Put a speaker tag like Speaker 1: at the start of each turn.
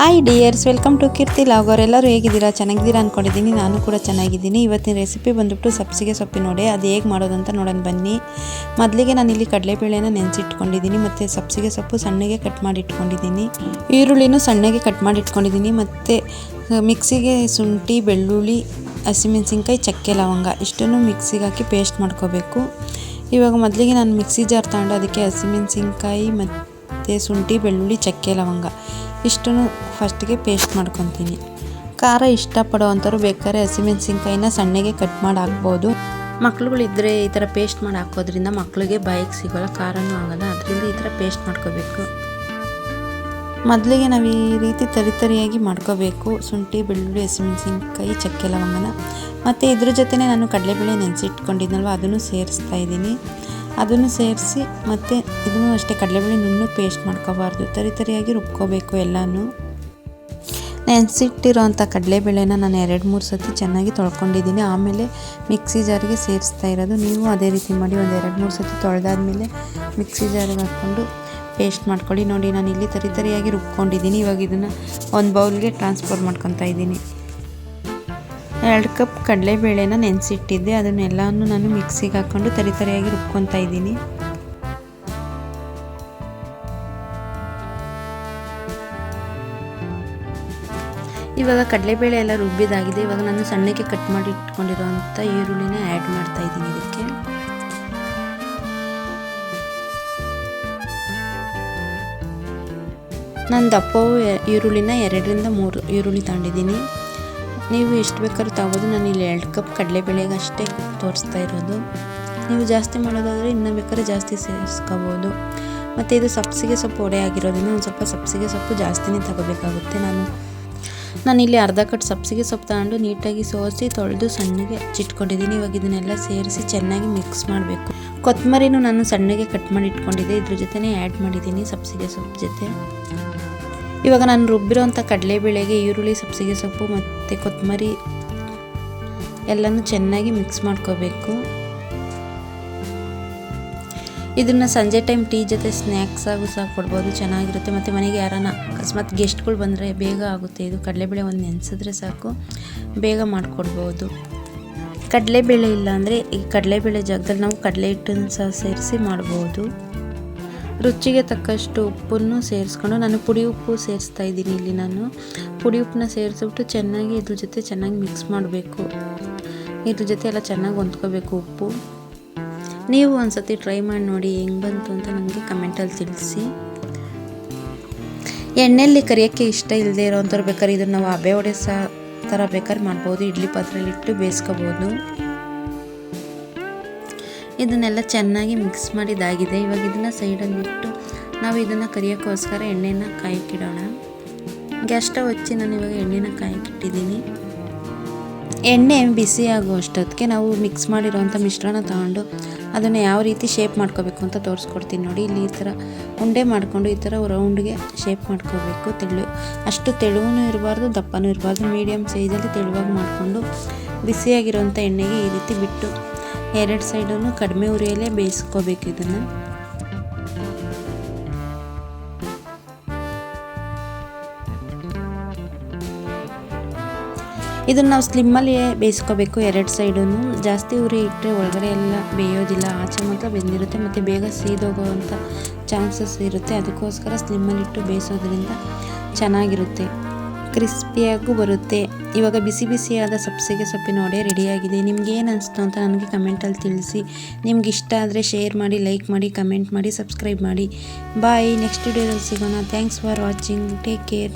Speaker 1: Hi dears welcome to Keerthi vlogger ಎಲ್ಲರೂ ಹೇಗಿದ್ದೀರಾ? ಚೆನ್ನಾಗಿದ್ದೀರಾ ಅಂದ್ಕೊಂಡಿದ್ದೀನಿ ನಾನು ಕೂಡ ಚೆನ್ನಾಗಿದ್ದೀನಿ. ಇವತ್ತಿನ ರೆಸಿಪಿ ಬಂದುಬಿಟ್ಟು ಸಬ್ಸಿಗೆ ಸೊಪ್ಪಿನ ನೋಡಿ, ಅದು ಹೇಗೆ ಮಾಡೋದು ಅಂತ ನೋಡೋಣ ಬನ್ನಿ. ಮೊದಲಿಗೆ ನಾನು ಇಲ್ಲಿ ಕಡಲೆಬೇಳೆನ ನೆನೆಸಿಟ್ಕೊಂಡಿದ್ದೀನಿ ಮತ್ತು ಸಬ್ಸಿಗೆ ಸೊಪ್ಪು ಸಣ್ಣಗೆ ಕಟ್ ಮಾಡಿ ಇಟ್ಕೊಂಡಿದ್ದೀನಿ ಈರುಳ್ಳಿನೂ ಸಣ್ಣಗೆ ಕಟ್ ಮಾಡಿ ಇಟ್ಕೊಂಡಿದ್ದೀನಿ ಮತ್ತು ಮಿಕ್ಸಿಗೆ ಶುಂಠಿ, ಬೆಳ್ಳುಳ್ಳಿ, ಹಸಿಮೆಣಸಿನ್ಕಾಯಿ, ಚಕ್ಕೆ ಲವಂಗ ಇಷ್ಟನ್ನು ಮಿಕ್ಸಿಗೆ ಹಾಕಿ ಪೇಸ್ಟ್ ಮಾಡ್ಕೋಬೇಕು. ಇವಾಗ ಮೊದಲಿಗೆ ನಾನು ಮಿಕ್ಸಿ ಜಾರ್ ತಗೊಂಡು ಅದಕ್ಕೆ ಹಸಿಮೆಣಸಿನ್ಕಾಯಿ ಮತ್ತು ಶುಂಠಿ, ಬೆಳ್ಳುಳ್ಳಿ, ಚಕ್ಕೆ, ಲವಂಗ. ಇಷ್ಟನ್ನು ಫಸ್ಟಿಗೆ ಪೇಸ್ಟ್ ಮಾಡ್ಕೊತೀನಿ. ಖಾರ ಇಷ್ಟಪಡೋ ಅಂಥವ್ರು ಬೇಕಾದ್ರೆ ಹಸಿಮೆಣಸಿನ್ಕಾಯಿನ ಸಣ್ಣಗೆ ಕಟ್ ಮಾಡಿ ಹಾಕ್ಬೋದು. ಮಕ್ಳುಗಳಿದ್ದರೆ ಈ ಥರ ಪೇಸ್ಟ್ ಮಾಡಿ ಹಾಕೋದ್ರಿಂದ ಮಕ್ಳಿಗೆ ಬಾಯಿಗೆ ಸಿಗೋಲ್ಲ, ಖಾರನೂ ಆಗೋಲ್ಲ. ಅದರಿಂದ ಈ ಥರ ಪೇಸ್ಟ್ ಮಾಡ್ಕೋಬೇಕು. ಮೊದಲಿಗೆ ನಾವು ಈ ರೀತಿ ತರಿತರಿಯಾಗಿ ಮಾಡ್ಕೋಬೇಕು. ಶುಂಠಿ, ಬೆಳ್ಳುಳ್ಳಿ, ಹಸಿಮೆಣಸಿನ್ಕಾಯಿ, ಚಕ್ಕೆ, ಲವಂಗನ. ಮತ್ತು ಇದ್ರ ಜೊತೆ ನಾನು ಕಡಲೆಬೇಳೆ ನೆನೆಸಿಟ್ಕೊಂಡಿದ್ನಲ್ವ, ಅದನ್ನು ಸೇರಿಸ್ತಾ ಇದ್ದೀನಿ. ಅದನ್ನು ಸೇರಿಸಿ ಮತ್ತು ಇದನ್ನು ಅಷ್ಟೇ ಕಡಲೆಬೇಳೆ ನುಣ್ಣು ಪೇಸ್ಟ್ ಮಾಡ್ಕೋಬಾರ್ದು. ತರಿ ತರಿಯಾಗಿ ರುಬ್ಕೋಬೇಕು ಎಲ್ಲನೂ. ನೆನೆಸಿಟ್ಟಿರೋಂಥ ಕಡಲೆಬೇಳೆನ ನಾನು ಎರಡು ಮೂರು ಸತಿ ಚೆನ್ನಾಗಿ ತೊಳ್ಕೊಂಡಿದ್ದೀನಿ. ಆಮೇಲೆ ಮಿಕ್ಸಿ ಜಾರಿಗೆ ಸೇರಿಸ್ತಾ ಇರೋದು. ನೀವು ಅದೇ ರೀತಿ ಮಾಡಿ ಒಂದು ಎರಡು ಮೂರು ಸತಿ ತೊಳೆದಾದ್ಮೇಲೆ ಮಿಕ್ಸಿ ಜಾರಿಗೆ ಹಾಕ್ಕೊಂಡು ಪೇಸ್ಟ್ ಮಾಡ್ಕೊಳ್ಳಿ. ನೋಡಿ ನಾನು ಇಲ್ಲಿ ತರಿ ತರಿಯಾಗಿ ರುಬ್ಕೊಂಡಿದ್ದೀನಿ. ಇವಾಗ ಇದನ್ನು ಒಂದು ಬೌಲ್ಗೆ ಟ್ರಾನ್ಸ್ಫರ್ ಮಾಡ್ಕೊತಾ ಇದ್ದೀನಿ. ಎರಡು ಕಪ್ ಕಡಲೆಬೇಳೆನ ನೆನೆಸಿಟ್ಟಿದ್ದೆ. ಅದನ್ನೆಲ್ಲನೂ ನಾನು ಮಿಕ್ಸಿಗೆ ಹಾಕ್ಕೊಂಡು ತರಿ ತರಿಯಾಗಿ ರುಬ್ಕೊತಾ ಇದ್ದೀನಿ. ಇವಾಗ ಕಡಲೆಬೇಳೆ ಎಲ್ಲ ರುಬ್ಬಿದಾಗಿದೆ. ಇವಾಗ ನಾನು ಸಣ್ಣಕ್ಕೆ ಕಟ್ ಮಾಡಿ ಇಟ್ಕೊಂಡಿರುವಂಥ ಈರುಳ್ಳಿನ ಆ್ಯಡ್ ಮಾಡ್ತಾ ಇದ್ದೀನಿ ಇದಕ್ಕೆ. ನಾನು ದಪ್ಪವು ಈರುಳ್ಳಿನ ಎರಡರಿಂದ ಮೂರು ಈರುಳ್ಳಿ ತಗೊಂಡಿದ್ದೀನಿ. ನೀವು ಎಷ್ಟು ಬೇಕಾದ್ರೂ ತಗೋದು ನಾನು ಇಲ್ಲಿ ಎರಡು ಕಪ್ ಕಡಲೆಬೇಳೆಗೆ ಅಷ್ಟೇ ತೋರಿಸ್ತಾ ಇರೋದು. ನೀವು ಜಾಸ್ತಿ ಮಾಡೋದಾದರೆ ಇನ್ನೂ ಬೇಕಾದ್ರೆ ಜಾಸ್ತಿ ಸೇರಿಸ್ಕೋಬೋದು. ಮತ್ತು ಇದು ಸಬ್ಸಿಗೆ ಸೊಪ್ಪು ಒಡೆ ಆಗಿರೋದ್ರಿಂದ ಒಂದು ಸ್ವಲ್ಪ ಸಬ್ಸಿಗೆ ಸೊಪ್ಪು ಜಾಸ್ತಿನೇ ತಗೋಬೇಕಾಗುತ್ತೆ ನಾನು. ನಾನಿಲ್ಲಿ ಅರ್ಧ ಕಟ್ ಸಬ್ಸಿಗೆ ಸೊಪ್ಪು ತಗೊಂಡು ನೀಟಾಗಿ ಸೋಸಿ ತೊಳೆದು ಸಣ್ಣಗೆ ಚಿಟ್ಕೊಂಡಿದ್ದೀನಿ ಇವಾಗ ಇದನ್ನೆಲ್ಲ ಸೇರಿಸಿ ಚೆನ್ನಾಗಿ ಮಿಕ್ಸ್ ಮಾಡಬೇಕು. ಕೊತ್ತಂಬರಿನೂ ನಾನು ಸಣ್ಣಗೆ ಕಟ್ ಮಾಡಿ ಇಟ್ಕೊಂಡಿದ್ದೆ. ಇದ್ರ ಜೊತೆನೇ ಆ್ಯಡ್ ಮಾಡಿದ್ದೀನಿ ಸಬ್ಸಿಗೆ ಸೊಪ್ಪು ಜೊತೆ. ಇವಾಗ ನಾನು ರುಬ್ಬಿರೋಂಥ ಕಡಲೆಬೇಳೆಗೆ, ಈರುಳ್ಳಿ ಸಬ್ಸಿಗೆ ಸೊಪ್ಪು ಮತ್ತು ಕೊತ್ತಂಬರಿ ಎಲ್ಲನೂ ಚೆನ್ನಾಗಿ ಮಿಕ್ಸ್ ಮಾಡ್ಕೋಬೇಕು. ಇದನ್ನು ಸಂಜೆ ಟೈಮ್ ಟೀ ಜೊತೆ ಸ್ನ್ಯಾಕ್ಸ್ ಆಗು ಸಹ ಕೊಡ್ಬೋದು, ಚೆನ್ನಾಗಿರುತ್ತೆ. ಮತ್ತು ಮನೆಗೆ ಯಾರನ್ನ ಅಕಸ್ಮಾತ್ ಗೆಸ್ಟ್ಗಳು ಬಂದರೆ ಬೇಗ ಆಗುತ್ತೆ. ಇದು ಕಡಲೆಬೇಳೆ ಒಂದು ನೆನೆಸಿದ್ರೆ ಸಾಕು. ಬೇಗ ಮಾಡಿಕೊಡ್ಬೋದು. ಕಡಲೆಬೇಳೆ ಇಲ್ಲ ಅಂದರೆ ಈ ಕಡಲೆಬೇಳೆ ಜಾಗದಲ್ಲಿ ನಾವು ಕಡಲೆ ಹಿಟ್ಟನ್ನು ಸಹ ಸೇರಿಸಿ ಮಾಡ್ಬೋದು. ರುಚಿಗೆ ತಕ್ಕಷ್ಟು ಉಪ್ಪನ್ನು ಸೇರಿಸ್ಕೊಂಡು ನಾನು ಪುಡಿ ಉಪ್ಪು ಸೇರಿಸ್ತಾ ಇದ್ದೀನಿ ಇಲ್ಲಿ ನಾನು. ಪುಡಿ ಉಪ್ಪನ್ನ ಸೇರಿಸ್ಬಿಟ್ಟು ಚೆನ್ನಾಗಿ ಇದ್ರ ಜೊತೆ ಚೆನ್ನಾಗಿ ಮಿಕ್ಸ್ ಮಾಡಬೇಕು. ಇದ್ರ ಜೊತೆ ಎಲ್ಲ ಚೆನ್ನಾಗಿ ಹೊಂದ್ಕೋಬೇಕು ಉಪ್ಪು. ನೀವು ಒಂದು ಸತಿ ಟ್ರೈ ಮಾಡಿ ನೋಡಿ ಹೆಂಗೆ ಬಂತು ಅಂತ ನನಗೆ ಕಮೆಂಟಲ್ಲಿ ತಿಳಿಸಿ. ಎಣ್ಣೆಯಲ್ಲಿ ಕರಿಯೋಕ್ಕೆ ಇಷ್ಟ ಇಲ್ಲದೆ ಇರೋವಂಥವ್ರು ಬೇಕಾದ್ರೆ ಇದನ್ನು ನಾವು ಹಬೆ ಒಡೆ ಸಹ ಥರ ಬೇಕಾದ್ರೆ ಮಾಡ್ಬೋದು. ಇಡ್ಲಿ ಪಾತ್ರೆಯಲ್ಲಿ ಇಟ್ಟು ಬೇಯಿಸ್ಕೋಬೋದು. ಇದನ್ನೆಲ್ಲ ಚೆನ್ನಾಗಿ ಮಿಕ್ಸ್ ಮಾಡಿದಾಗಿದೆ. ಇವಾಗ ಇದನ್ನು ಸೈಡಲ್ಲಿಟ್ಟು ನಾವು ಇದನ್ನು ಕರಿಯೋಕ್ಕೋಸ್ಕರ ಎಣ್ಣೆನ ಕಾಯಕ್ಕಿಡೋಣ ಗ್ಯಾಸ್ ಸ್ಟವ್ ಹಚ್ಚಿ ನಾನು ಇವಾಗ ಎಣ್ಣೆನ ಕಾಯಕ್ಕಿಟ್ಟಿದ್ದೀನಿ ಎಣ್ಣೆ ಬಿಸಿ ಆಗೋ ಅಷ್ಟೊತ್ತಿಗೆ ನಾವು ಮಿಕ್ಸ್ ಮಾಡಿರೋವಂಥ ಮಿಶ್ರಣ ತಗೊಂಡು ಅದನ್ನು ಯಾವ ರೀತಿ ಶೇಪ್ ಮಾಡ್ಕೋಬೇಕು ಅಂತ ತೋರಿಸ್ಕೊಡ್ತೀನಿ ನೋಡಿ. ಇಲ್ಲಿ ಈ ಥರ ಉಂಡೆ ಮಾಡಿಕೊಂಡು ಈ ಥರ ರೌಂಡ್ಗೆ ಶೇಪ್ ಮಾಡ್ಕೋಬೇಕು. ತೆಳು, ಅಷ್ಟು ತೆಳುವೂ ಇರಬಾರ್ದು, ದಪ್ಪನೂ ಇರಬಾರ್ದು. ಮೀಡಿಯಮ್ ಸೈಜಲ್ಲಿ ತೆಳುವಾಗಿ ಮಾಡಿಕೊಂಡು ಬಿಸಿಯಾಗಿರೋವಂಥ ಎಣ್ಣೆಗೆ ಈ ರೀತಿ ಬಿಟ್ಟು ಎರಡು ಸೈಡನ್ನು ಕಡಿಮೆ ಉರಿಯಲ್ಲೇ ಬೇಯಿಸ್ಕೋಬೇಕು ಇದನ್ನು. ಇದನ್ನು ನಾವು ಸ್ಲಿಮ್ಮಲ್ಲಿ ಬೇಯಿಸ್ಕೋಬೇಕು. ಎರಡು ಸೈಡೂ ಜಾಸ್ತಿ ಉರಿ ಇಟ್ಟರೆ ಒಳಗಡೆ ಎಲ್ಲ ಬೇಯೋದಿಲ್ಲ. ಆಚೆ ಮಾತ್ರ ಬೆಂದಿರುತ್ತೆ. ಮತ್ತು ಬೇಗ ಸೀದೋಗೋವಂಥ ಚಾನ್ಸಸ್ ಇರುತ್ತೆ. ಅದಕ್ಕೋಸ್ಕರ ಸ್ಲಿಮ್ಮಲ್ಲಿಟ್ಟು ಬೇಯಿಸೋದ್ರಿಂದ ಚೆನ್ನಾಗಿರುತ್ತೆ. ಕ್ರಿಸ್ಪಿಯಾಗೂ ಬರುತ್ತೆ. ಇವಾಗ ಬಿಸಿ ಬಿಸಿಯಾದ ಸಬ್ಸಿಗೆ ಸೊಪ್ಪಿನ ವಡೆ ರೆಡಿಯಾಗಿದೆ. ನಿಮ್ಗೆ ಏನು ಅನಿಸ್ತು ಅಂತ ನನಗೆ ಕಮೆಂಟಲ್ಲಿ ತಿಳಿಸಿ. ನಿಮ್ಗೆ ಇಷ್ಟ ಆದರೆ ಶೇರ್ ಮಾಡಿ ಲೈಕ್ ಮಾಡಿ ಕಮೆಂಟ್ ಮಾಡಿ ಸಬ್ಸ್ಕ್ರೈಬ್ ಮಾಡಿ. ಬಾಯ್ ನೆಕ್ಸ್ಟ್ ವಿಡಿಯೋದಲ್ಲಿ ಸಿಗೋಣ. Thanks for watching take care